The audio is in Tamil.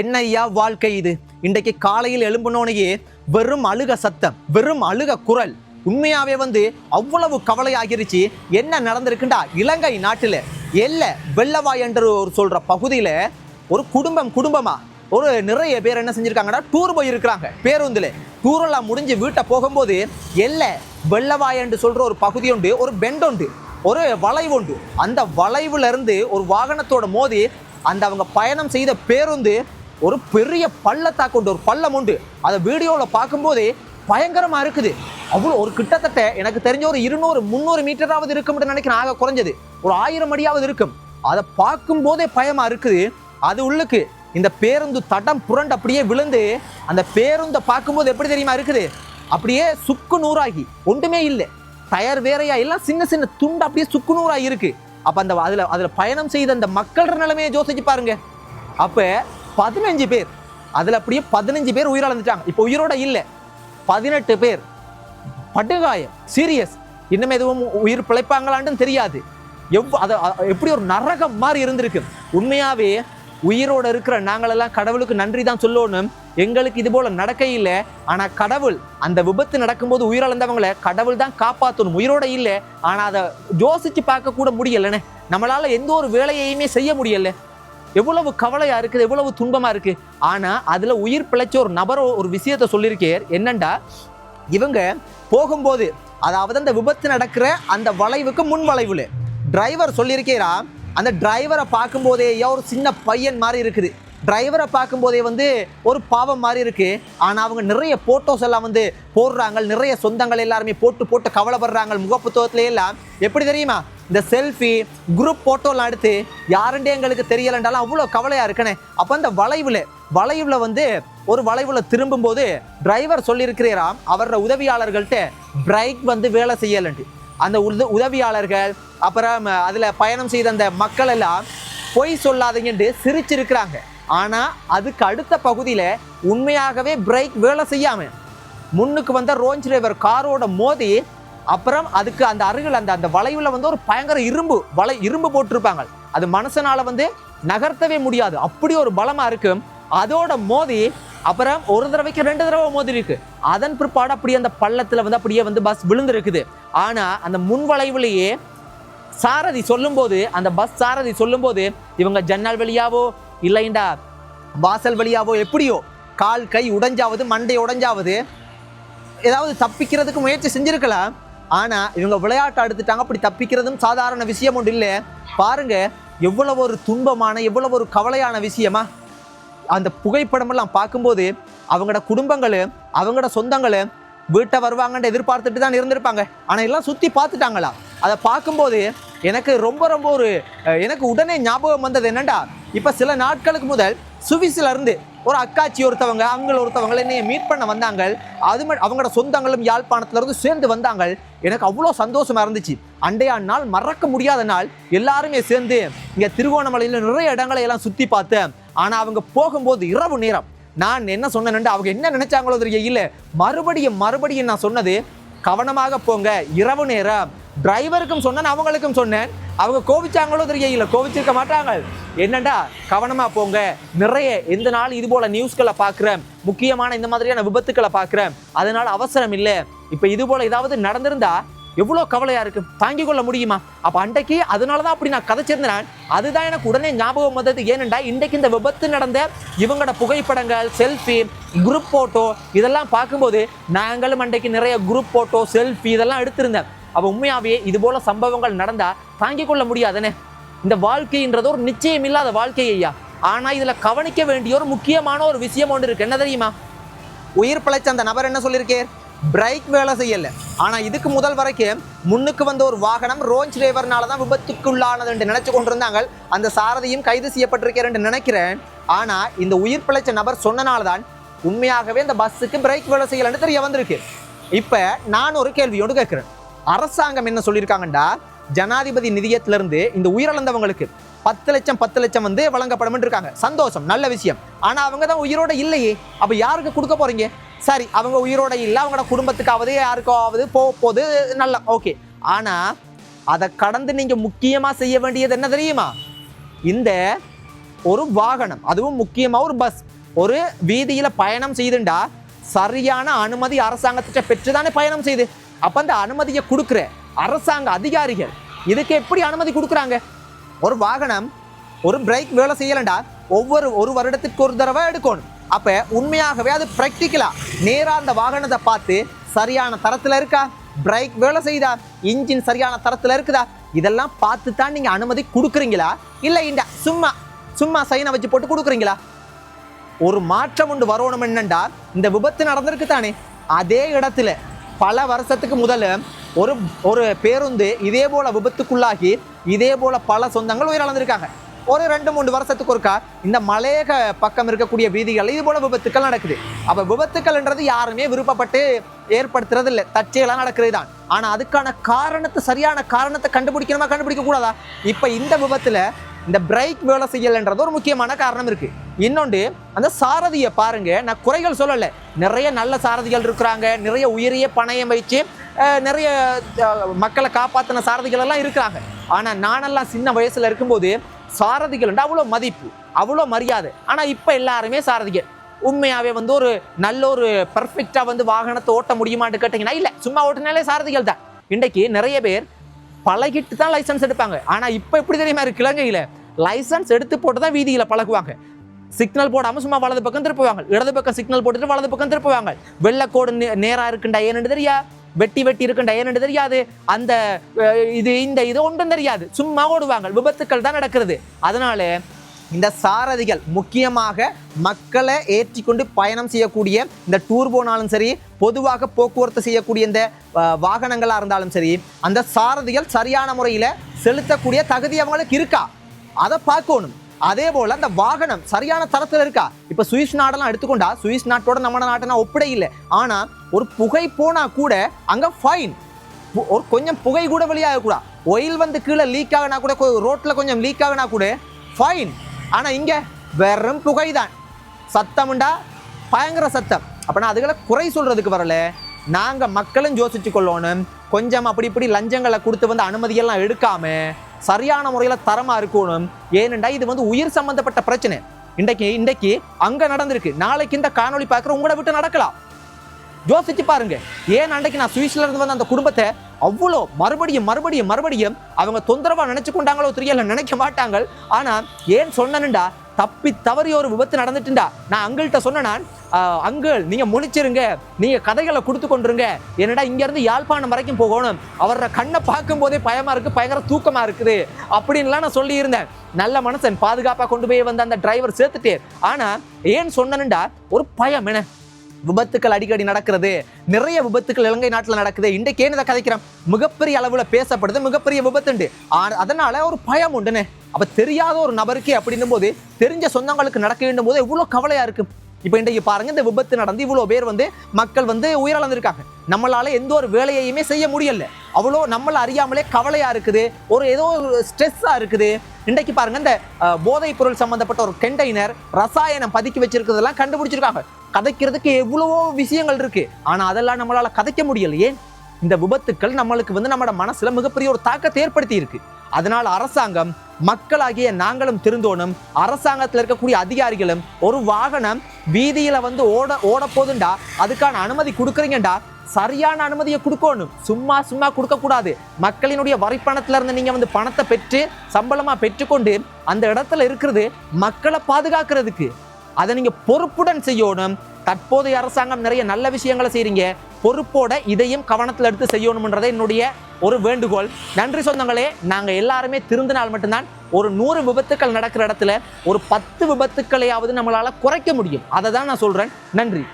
என்ன ஐயா வாழ்க்கை இது? இன்றைக்கு காலையில் எழும்பினோனையே வெறும் அழுக சத்தம் வெறும் அழுக குரல். உண்மையாவே வந்து அவ்வளவு கவலை ஆகிருச்சு என்ன நடந்திருக்குண்டா? இலங்கை நாட்டில் எல்ல வெள்ளவாய் என்று ஒரு சொல்ற பகுதியில் ஒரு குடும்பம் குடும்பமா ஒரு நிறைய பேர் என்ன செஞ்சிருக்காங்கன்னா டூர் போயிருக்கிறாங்க பேருந்துல. டூரெல்லாம் முடிஞ்சு வீட்டை போகும்போது எல்ல வெள்ளவாய் என்று சொல்ற ஒரு பகுதி உண்டு ஒரு பெண்ட் உண்டு ஒரு வளைவு உண்டு. அந்த வளைவுல இருந்து ஒரு வாகனத்தோட மோதி அந்த அவங்க பயணம் செய்த பேருந்து ஒரு பெரிய பள்ளத்தாக்கு உண்டு ஒரு பள்ளம் உண்டு. அதை வீடியோவில் பார்க்கும்போதே பயங்கரமாக இருக்குது. அவ்வளோ ஒரு கிட்டத்தட்ட எனக்கு தெரிஞ்ச ஒரு இருநூறு முந்நூறு மீட்டராவது இருக்கும்னு நினைக்கிறேன். ஆக குறைஞ்சது. ஒரு ஆயிரம் அடியாவது இருக்கும். அதை பார்க்கும்போதே பயமாக இருக்குது. அது உள்ளுக்கு இந்த பேருந்து தடம் புரண்டு அப்படியே விழுந்து அந்த பேருந்தை பார்க்கும்போது எப்படி தெரியுமா இருக்குது? அப்படியே சுக்கு நூறாகி. ஒன்றுமே இல்லை. டயர் வேறையா எல்லாம் சின்ன சின்ன துண்டு அப்படியே சுக்கு நூறாகி இருக்குது அப்போ அந்த அதில் அதில் பயணம் செய்த அந்த மக்கள் நிலைமையை யோசிச்சு பாருங்க. அப்போ பதினஞ்சு பேர். அதில் அப்படியே பதினஞ்சு பேர் உயிரிழந்துட்டாங்க. இப்போ உயிரோட இல்லை. பதினெட்டு பேர். படுகாயம். சீரியஸ். இன்னும் எதுவும் உயிர் பிழைப்பாங்களான்னு தெரியாது. எவ் அது எப்படி ஒரு நரகம் மாதிரி இருந்திருக்கு. உண்மையாகவே உயிரோட இருக்கிற நாங்களெல்லாம் கடவுளுக்கு நன்றி தான் சொல்லணும். எங்களுக்கு இது போல் நடக்க இல்லை. ஆனால் கடவுள் அந்த விபத்து நடக்கும்போது உயிரிழந்தவங்களை கடவுள் தான் காப்பாற்றணும் உயிரோட இல்லை. ஆனால் அதை யோசித்து பார்க்கக்கூட கூட நம்மளால் எந்த ஒரு வேலையையுமே செய்ய முடியல. எவ்வளவு கவலையா இருக்குது எவ்வளவு துன்பமா இருக்கு? ஆனா அதுல உயிர் பிழைச்ச ஒரு நபர் ஒரு விஷயத்த சொல்லியிருக்கேர் என்னண்டா? இவங்க போகும்போது அதாவது அந்த விபத்து நடக்கிற அந்த வளைவுக்கு முன் வளைவுல டிரைவர் சொல்லியிருக்கிறா அந்த டிரைவரை பார்க்கும்போதே ஏன் ஒரு சின்ன பையன் மாதிரி இருக்குது. டிரைவரை பார்க்கும்போதே வந்து ஒரு பாவம் மாதிரி இருக்குது ஆனால் அவங்க நிறைய ஃபோட்டோஸ் எல்லாம் வந்து போடுறாங்க. நிறைய சொந்தங்கள் எல்லாருமே போட்டு போட்டு கவலைப்படுறாங்க. முகப்புத்தகத்துல எல்லாம். எப்படி தெரியுமா? இந்த செல்ஃபி குரூப் போட்டோலாம் எடுத்து யாருண்டே எங்களுக்கு தெரியலைன்றாலும் அவ்வளோ கவலையாக இருக்கனே. அப்போ அந்த வளைவில் வளைவில் வந்து ஒரு வளைவில் திரும்பும்போது டிரைவர் சொல்லியிருக்கிறாராம். அவரோட உதவியாளர்கள்ட்ட பிரேக் வந்து வேலை செய்யலன்ட்டு. அந்த உத உதவியாளர்கள் அப்புறம் அதில் பயணம் செய்த அந்த மக்கள் எல்லாம் பொய் சொல்லாதீங்கன்ட்டு சிரிச்சிருக்கிறாங்க. ஆனால் அதுக்கு அடுத்த பகுதியில் உண்மையாகவே பிரேக் வேலை செய்யாமல் முன்னுக்கு வந்த ரோஞ்ச் டிரைவர் காரோட மோதி அப்புறம் அதுக்கு அந்த அருகில் அந்த அந்த வளைவில் வந்து ஒரு பயங்கர இரும்பு வளை இரும்பு போட்டிருப்பாங்க. அது மனசனால் வந்து நகர்த்தவே முடியாது. அப்படி ஒரு பலமா இருக்கும் அதோட மோதி அப்புறம் ஒரு தடவைக்கு ரெண்டு தடவை மோதி இருக்கு. அதன் பிற்பாடு அப்படியே அந்த பள்ளத்தில் வந்து அப்படியே வந்து பஸ் விழுந்திருக்குது. ஆனா அந்த முன் வளைவிலேயே சாரதி சொல்லும்போது அந்த பஸ் சாரதி சொல்லும்போது இவங்க ஜன்னல் வழியாவோ இல்லைண்டா. வாசல் வழியாவோ எப்படியோ கால் கை உடைஞ்சாவது மண்டை உடைஞ்சாவது ஏதாவது தப்பிக்கிறதுக்கு முயற்சி செஞ்சிருக்கலாம் ஆனா இவங்க விளையாட்டு எடுத்துட்டாங்க அப்படி தப்பிக்கிறதும் சாதாரண விஷயம் ஒன்று இல்லை. பாருங்க எவ்வளவு ஒரு துன்பமான எவ்வளவு ஒரு கவலையான விஷயமா. அந்த புகைப்படமெல்லாம் பார்க்கும்போது அவங்களோட குடும்பங்கள் அவங்களோட சொந்தங்கள் வீட்டை வருவாங்கன்னு எதிர்பார்த்துட்டு தான் இருந்திருப்பாங்க. ஆனால் எல்லாம் சுற்றி பார்த்துட்டாங்களா. அதை பார்க்கும்போது எனக்கு ரொம்ப ரொம்ப ஒரு எனக்கு உடனே ஞாபகம் வந்தது என்னண்டா? இப்போ சில நாட்களுக்கு முதல் சுவிஸ்லேருந்து ஒரு அக்காச்சி ஒருத்தவங்க அவங்கள ஒருத்தவங்க என்னைய மீட் பண்ண வந்தாங்க அது அவங்களோட சொந்தங்களும் யாழ்ப்பாணத்துலேருந்து சேர்ந்து வந்தாங்க எனக்கு அவ்வளோ சந்தோஷமாக இருந்துச்சு. அண்டைய நாள் மறக்க முடியாத நாள். எல்லாருமே சேர்ந்து இங்கே திருவோணமலையில் நிறைய இடங்களை எல்லாம் சுற்றி பார்த்தேன். ஆனால் அவங்க போகும்போது இரவு நேரம். நான் என்ன சொன்னேன்னு அவங்க என்ன நினைச்சாங்களோ தெரியல மறுபடியும் மறுபடியும் நான் சொன்னது கவனமாக போங்க. இரவு நேரம். டிரைவருக்கும் சொன்னேன் அவங்களுக்கும் சொன்னேன். அவங்க கோவிச்சாங்களோ தெரியல கோவிச்சிருக்க மாட்டாங்க. என்னண்டா கவனமாக போங்க. நிறைய எந்த நாள் இது போல் நியூஸ்களை பார்க்குறேன். முக்கியமான இந்த மாதிரியான விபத்துக்களை பார்க்குறேன். அதனால் அவசரம் இல்லை. இப்போ இது போல் ஏதாவது நடந்திருந்தா எவ்வளோ கவலையாக இருக்கு. தாங்கிக் கொள்ள முடியுமா? அப்போ அன்றைக்கு அதனால தான் அப்படி நான் கதைச்சிருந்தேன். அதுதான் எனக்கு உடனே ஞாபகம் வந்தது. ஏனெண்டா இன்றைக்கு இந்த விபத்து நடந்த இவங்களோட புகைப்படங்கள் செல்ஃபி குரூப் ஃபோட்டோ இதெல்லாம் பார்க்கும்போது நாங்களும் அன்றைக்கு நிறைய குரூப் ஃபோட்டோ செல்ஃபி இதெல்லாம் எடுத்திருந்தேன். அப்ப உண்மையாவே இது போல சம்பவங்கள் நடந்தா தாங்கிக் கொள்ள முடியாதுன்னு இந்த வாழ்க்கைன்றது ஒரு நிச்சயம் இல்லாத வாழ்க்கை ஐயா. ஆனா இதுல கவனிக்க வேண்டிய ஒரு முக்கியமான ஒரு விஷயம் ஒன்று இருக்கு. என்ன தெரியுமா? உயிர் பிழைச்ச அந்த நபர் என்ன சொல்லியிருக்கேன் பிரேக் வேலை செய்யல. ஆனா இதுக்கு முதல் வரைக்கும் முன்னுக்கு வந்த ஒரு வாகனம் ரோஞ்ச் டிரைவர்னால தான் விபத்துக்குள்ளானது என்று நினைச்சு கொண்டிருந்தாங்க. அந்த சாரதியும் கைது செய்யப்பட்டிருக்கிறேன் என்று நினைக்கிறேன். ஆனா இந்த உயிர் பிழைச்ச நபர் சொன்னனால தான் உண்மையாகவே இந்த பஸ்ஸுக்கு பிரேக் வேலை செய்யலன்னு தெரிய வந்திருக்கு. இப்ப நான் ஒரு கேள்வியோடு கேட்கிறேன். அரசாங்கம் என்ன சொல்லியிருக்காங்கண்டா? ஜனாதிபதி நிதியத்திலிருந்து இந்த உயிரிழந்தவங்களுக்கு பத்து லட்சம் பத்து லட்சம் வந்து வழங்கப்படும் இருக்காங்க. சந்தோஷம் நல்ல விஷயம். ஆனா அவங்க தான் உயிரோட இல்லையே. அப்ப யாருக்கு கொடுக்க போறீங்க? சரி அவங்க உயிரோட இல்லை அவங்களோட குடும்பத்துக்காவது யாருக்காவது போக போகுது நல்லா ஓகே. ஆனா அதை கடந்து நீங்க முக்கியமா செய்ய வேண்டியது என்ன தெரியுமா? இந்த ஒரு வாகனம் அதுவும் முக்கியமா ஒரு பஸ் ஒரு வீதியில பயணம் செய்துண்டா சரியான அனுமதி அரசாங்கத்திட்ட பெற்றுதானே பயணம் செய்து? அப்போ அந்த அனுமதியை கொடுக்குற அரசாங்க அதிகாரிகள் இதுக்கு எப்படி அனுமதி கொடுக்குறாங்க? ஒரு வாகனம் ஒரு பிரேக் வேலை செய்யலண்டா ஒவ்வொரு ஒரு வருடத்துக்கு ஒரு தடவை எடுக்கணும். அப்போ உண்மையாகவே அது ப்ராக்டிக்கலா நேராக அந்த வாகனத்தை பார்த்து சரியான தரத்துல இருக்கா? பிரேக் வேலை செய்தா? இன்ஜின் சரியான தரத்துல இருக்குதா? இதெல்லாம் பார்த்து தான் நீங்க அனுமதி கொடுக்குறீங்களா? இல்ல இந்த சும்மா சும்மா சைனை வச்சு போட்டு கொடுக்குறீங்களா? ஒரு மாற்றம் உண்டு வரணும் என்னண்டா? இந்த விபத்து நடந்திருக்கு தானே அதே இடத்துல பல வருஷத்துக்கு முதல்ல ஒரு ஒரு பேருந்து இதே போல விபத்துக்குள்ளாகி இதே போல பல சொந்தங்கள் உயிரிழந்திருக்காங்க ஒரு ரெண்டு மூணு வருஷத்துக்கு ஒருக்கா இந்த மலையக பக்கம் இருக்கக்கூடிய வீதிகள் இது போல விபத்துக்கள் நடக்குது. அப்ப விபத்துக்கள்ன்றது யாருமே விருப்பப்பட்டு ஏற்படுத்துறது இல்லை தற்செயலாக நடக்கிறது தான் ஆனா அதுக்கான காரணத்தை சரியான காரணத்தை கண்டுபிடிக்கணுமா கண்டுபிடிக்க கூடாதா? இப்ப இந்த விபத்துல இந்த பிரேக் வேலை செய்யலைன்றது ஒரு முக்கியமான காரணம் இருக்குது இன்னொன்று அந்த சாரதியை பாருங்க நான் குறைகள் சொல்லலை. நிறைய நல்ல சாரதிகள் இருக்கிறாங்க நிறைய உயரிய பணயம் வச்சு நிறைய மக்களை காப்பாற்றின சாரதிகள் எல்லாம் இருக்கிறாங்க. ஆனால் நானெல்லாம் சின்ன வயசில் இருக்கும்போது சாரதிகள் அவ்வளோ மதிப்பு அவ்வளோ மரியாதை. ஆனால் இப்போ எல்லாருமே சாரதிகள். உண்மையாகவே வந்து ஒரு நல்ல ஒரு பர்ஃபெக்டாக வந்து வாகனத்தை ஓட்ட முடியுமான்னு கேட்டிங்கன்னா இல்லை. சும்மா ஓட்டினாலே சாரதிகள் தான். இன்றைக்கு நிறைய பேர் பழகிட்டு தான் லைசன்ஸ் எடுப்பாங்க. ஆனால் இப்போ எப்படி தெரியுமா இருக்கு? இலங்கையில் லைசன்ஸ் எடுத்து போட்டு தான் வீதியில் பழகுவாங்க. சிக்னல் போடாமல் சும்மா வலது பக்கம் திருப்புவாங்க இடது பக்கம் சிக்னல் போட்டுட்டு வலது பக்கம் திருப்புவாங்க வெள்ளக்கோடு நே- நேராக இருக்குண்டா ஏன்னு தெரியா? வெட்டி வெட்டி இருக்குண்டா ஏன்னு தெரியாது? அந்த இது இந்த இது ஒன்றும் தெரியாது. சும்மா ஓடுவாங்க. விபத்துக்கள் தான் நடக்கிறது. அதனால இந்த சாரதிகள் முக்கியமாக மக்களை ஏற்றிக்கொண்டு பயணம் செய்யக்கூடிய இந்த டூர் போனாலும் சரி பொதுவாக போக்குவரத்து செய்யக்கூடிய இந்த வாகனங்களாக இருந்தாலும் சரி அந்த சாரதிகள் சரியான முறையில் செலுத்தக்கூடிய தகுதி அவங்களுக்கு இருக்கா? அதை பார்க்கணும். அதே போல அந்த வாகனம் சரியான தரத்துல இருக்கா? இப்ப சுவிஸ் நாடெல்லாம் எடுத்துக்கொண்டா சுவிஸ் நாட்டோட நம்ம நாட்டை நான் ஒப்பிட இல்லை. ஆனா ஒரு புகை போனா கூட அங்க ஃபைன் ஒரு கொஞ்சம் புகை கூட வெளியாக கூட. ஒயில் வந்து கீழே லீக் ஆகினா கூட ரோட்ல கொஞ்சம் லீக் ஆகினா கூட ஃபைன் ஆனா இங்க வெறும் புகை தான் சத்தம்டா பயங்கர சத்தம். அப்ப நான் அதுகளை குறை சொல்றதுக்கு வரல. நாங்க மக்களும் யோசிச்சு கொள்ளணும். கொஞ்சம் அப்படி இப்படி லஞ்சங்களை கொடுத்து வந்து அனுமதியெல்லாம் எடுக்காம சரியான முறையில் தரமாக இருக்கணும். ஏனெண்டா இது வந்து உயிர் சம்பந்தப்பட்ட பிரச்சனை. இன்றைக்கு இன்றைக்கு அங்கே நடந்திருக்கு. நாளைக்கு இந்த காணொளி பார்க்குற உங்களை விட்டு நடக்கலாம். யோசிச்சு பாருங்க. ஏன் அன்றைக்கு நான் சுவிஸ்ல இருந்து வந்த அந்த குடும்பத்தை அவ்வளோ மறுபடியும் மறுபடியும் மறுபடியும் அவங்க தொந்தரவா நினைச்சு கொண்டாங்களோ தெரியல நினைக்க மாட்டாங்க. ஆனா ஏன் சொன்னனுண்டா தப்பி தவறி ஒரு விபத்து நடந்துட்டுண்டா? நான் அங்கிள்கிட்ட சொன்னேன்? அங்கிள் நீங்க முழிச்சிருங்க. நீங்க கதைகளை கொடுத்து கொண்டுருங்க. என்னடா இங்க இருந்து யாழ்ப்பாணம் வரைக்கும் போகணும். அவரோட கண்ணை பார்க்கும் போதே பயமா இருக்கு பயங்கர தூக்கமா இருக்குது. அப்படின்லாம் நான் சொல்லியிருந்தேன். நல்ல மனுஷன் பாதுகாப்பா கொண்டு போய் வந்து அந்த டிரைவர் சேர்த்துட்டு. ஆனா ஏன் சொன்னனுண்டா ஒரு பயம் என்ன? விபத்துக்கள் அடிக்கடி நடக்கிறது. நிறைய விபத்துக்கள் இலங்கை நாட்டில் நடக்குது. இன்றைக்கு ஏன் இதை கதைக்கிறோம்? மிகப்பெரிய அளவில் பேசப்படுது மிகப்பெரிய விபத்துண்டு. ஆ- அதனால ஒரு பயம் உண்டுன்னு அப்ப தெரியாத ஒரு நபருக்கு அப்படின்னும் போது தெரிஞ்ச சொந்தங்களுக்கு நடக்க வேண்டும் போது எவ்வளவு கவலையா இருக்கு. இப்போ இன்றைக்கு பாருங்க இந்த விபத்து நடந்து இவ்வளோ பேர் வந்து மக்கள் வந்து உயிரிழந்திருக்காங்க. நம்மளால எந்த ஒரு வேலையையுமே செய்ய முடியல. அவ்வளோ நம்மள அறியாமலே கவலையா இருக்குது ஒரு ஏதோ ஒரு ஸ்ட்ரெஸ்ஸாக இருக்குது. இன்றைக்கு பாருங்க இந்த போதைப் பொருள் சம்பந்தப்பட்ட ஒரு கண்டெய்னர் ரசாயனம் பதுக்கி வச்சிருக்கிறதெல்லாம் கண்டுபிடிச்சிருக்காங்க. கதைக்கிறதுக்கு எவ்வளவோ விஷயங்கள் இருக்கு. ஆனா அதெல்லாம் நம்மளால கதைக்க முடியல ஏன் இந்த விபத்துக்கள் நம்மளுக்கு வந்து நம்மளோட மனசுல மிகப்பெரிய ஒரு தாக்கத்தை ஏற்படுத்தி இருக்கு அதனால் அரசாங்கம் மக்களாகிய நாங்களும் திருந்தோணும். அரசாங்கத்தில் இருக்கக்கூடிய அதிகாரிகளும் ஒரு வாகனம் வீதியில் வந்து ஓட ஓட போதுண்டா அதுக்கான அனுமதி கொடுக்குறீங்கடா சரியான அனுமதியை கொடுக்கணும். சும்மா சும்மா கொடுக்கக்கூடாது. மக்களினுடைய வரிப்பணத்துல இருந்து நீங்கள் வந்து பணத்தை பெற்று சம்பளமாக பெற்றுக்கொண்டு அந்த இடத்துல இருக்கிறது மக்களை பாதுகாக்கிறதுக்கு. அதை நீங்கள் பொறுப்புடன் செய்யணும். தற்போதைய அரசாங்கம் நிறைய நல்ல விஷயங்களை செய்கிறீங்க பொறுப்போட இதையும் கவனத்தில் எடுத்து செய்யணும்ன்றதை என்னுடைய ஒரு வேண்டுகோள். நன்றி சொந்தங்களே நாங்கள் எல்லாருமே திருந்தினால் மட்டும்தான் ஒரு நூறு விபத்துக்கள் நடக்கிற இடத்துல ஒரு பத்து விபத்துக்களையாவது நம்மளால் குறைக்க முடியும். அதை தான் நான் சொல்கிறேன் நன்றி.